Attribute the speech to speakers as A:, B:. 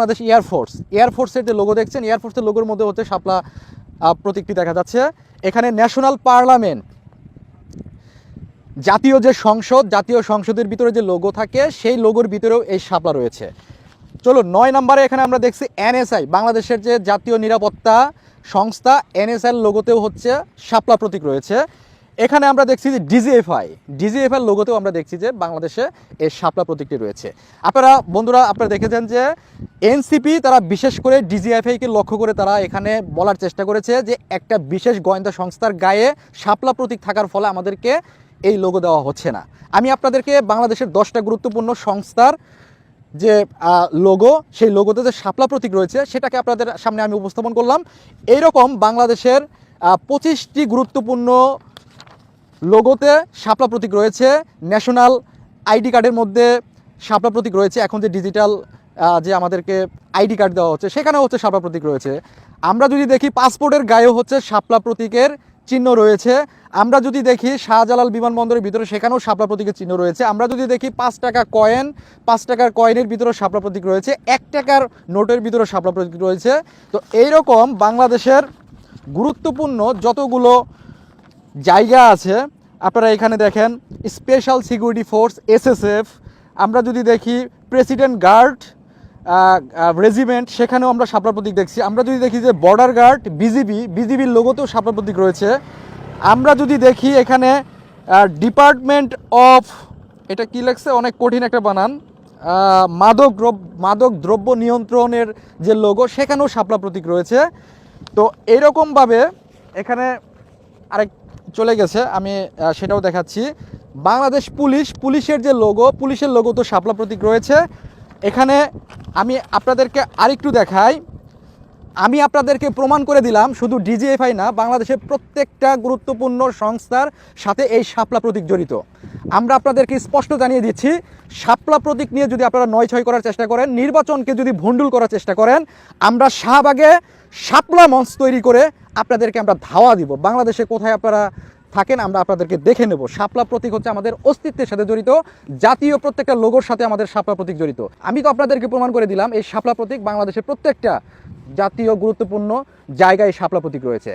A: Bangladesh air force এয়ারফোর্সের যে logo দেখছেন এয়ারফোর্সের লোগোর মধ্যে হচ্ছে শাপলা প্রতীকটি দেখা যাচ্ছে। এখানে ন্যাশনাল পার্লামেন্ট জাতীয় যে সংসদ, জাতীয় সংসদের ভিতরে যে লোগো থাকে, সেই লোগোর ভিতরেও এই শাপলা রয়েছে। চলো নয় নম্বরে এখানে আমরা দেখছি এনএসআই বাংলাদেশের যে জাতীয় নিরাপত্তা সংস্থা এনএসআই লোগোতেও হচ্ছে শাপলা প্রতীক রয়েছে। এখানে আমরা দেখছি যে ডিজিএফআই ডিজিএফআই লোগোতেও আমরা দেখছি যে বাংলাদেশে এই শাপলা প্রতীকটি রয়েছে। আপনারা, বন্ধুরা, আপনারা দেখেছেন যে এনসিপি তারা বিশেষ করে ডিজিএফআইকে লক্ষ্য করে তারা এখানে বলার চেষ্টা করেছে যে একটা বিশেষ গোয়েন্দা সংস্থার গায়ে শাপলা প্রতীক থাকার ফলে আমাদেরকে এই লোগো দেওয়া হচ্ছে না। আমি আপনাদেরকে বাংলাদেশের দশটা গুরুত্বপূর্ণ সংস্থার যে লোগো, সেই লোগোতে যে শাপলা প্রতীক রয়েছে, সেটাকে আপনাদের সামনে আমি উপস্থাপন করলাম। এইরকম বাংলাদেশের পঁচিশটি গুরুত্বপূর্ণ লোগোতে শাপলা প্রতীক রয়েছে, ন্যাশনাল আইডি কার্ডের মধ্যে শাপলা প্রতীক রয়েছে। এখন যে ডিজিটাল যে আমাদেরকে আইডি কার্ড দেওয়া হচ্ছে, সেখানেও হচ্ছে শাপলা প্রতীক রয়েছে। আমরা যদি দেখি পাসপোর্টের গায়েও হচ্ছে শাপলা প্রতীকের চিহ্ন রয়েছে। আমরা যদি দেখি শাহজালাল বিমানবন্দরের ভিতরে, সেখানেও শাপলা প্রতীকের চিহ্ন রয়েছে। আমরা যদি দেখি পাঁচ টাকা কয়েন, পাঁচ টাকার কয়েনের ভিতরে শাপলা প্রতীক রয়েছে। এক টাকার নোটের ভিতরে শাপলা প্রতীক রয়েছে। তো এইরকম বাংলাদেশের গুরুত্বপূর্ণ যতগুলো জায়গা আছে। আপনারা এখানে দেখেন স্পেশাল সিকিউরিটি ফোর্স এসএসএফ আমরা যদি দেখি প্রেসিডেন্ট গার্ড রেজিমেন্ট সেখানেও আমরা শাপলা প্রতীক দেখছি। আমরা যদি দেখি যে বর্ডার গার্ড বিজিবি বিজিবির লোগোতেও শাপলা প্রতীক রয়েছে। আমরা যদি দেখি এখানে ডিপার্টমেন্ট অফ এটা কি লেখছে? অনেক কঠিন একটা বানান। মাদক মাদক দ্রব্য নিয়ন্ত্রণের যে লোগো, সেখানেও শাপলা প্রতীক রয়েছে। তো এরকমভাবে এখানে আরেক চলে গেছে, আমি সেটাও দেখাচ্ছি। বাংলাদেশ পুলিশ, পুলিশের যে লোগো পুলিশের লোগো তো শাপলা প্রতীক রয়েছে। এখানে আমি আপনাদেরকে আরেকটু দেখাই। আমি আপনাদেরকে প্রমাণ করে দিলাম, শুধু ডিজিএফআই না, বাংলাদেশের প্রত্যেকটা গুরুত্বপূর্ণ সংস্থার সাথে এই শাপলা প্রতীক জড়িত। আমরা আপনাদেরকে স্পষ্ট জানিয়ে দিচ্ছি, শাপলা প্রতীক নিয়ে যদি আপনারা নয় ছয় করার চেষ্টা করেন, নির্বাচনকে যদি ভণ্ডুল করার চেষ্টা করেন, আমরা শাহবাগে শাপলা মঞ্চ তৈরি করে আপনাদেরকে আমরা ধাওয়া দিব। বাংলাদেশে কোথায় আপনারা থাকেন, আমরা আপনাদেরকে দেখে নেব। শাপলা প্রতীক হচ্ছে আমাদের অস্তিত্বের সাথে জড়িত, জাতীয় প্রত্যেকটা লোগোর সাথে আমাদের সাপলা প্রতীক জড়িত। আমি তো আপনাদেরকে প্রমাণ করে দিলাম, এই সাপলা প্রতীক বাংলাদেশের প্রত্যেকটা জাতীয় গুরুত্বপূর্ণ জায়গায় শাপলা প্রতীক রয়েছে।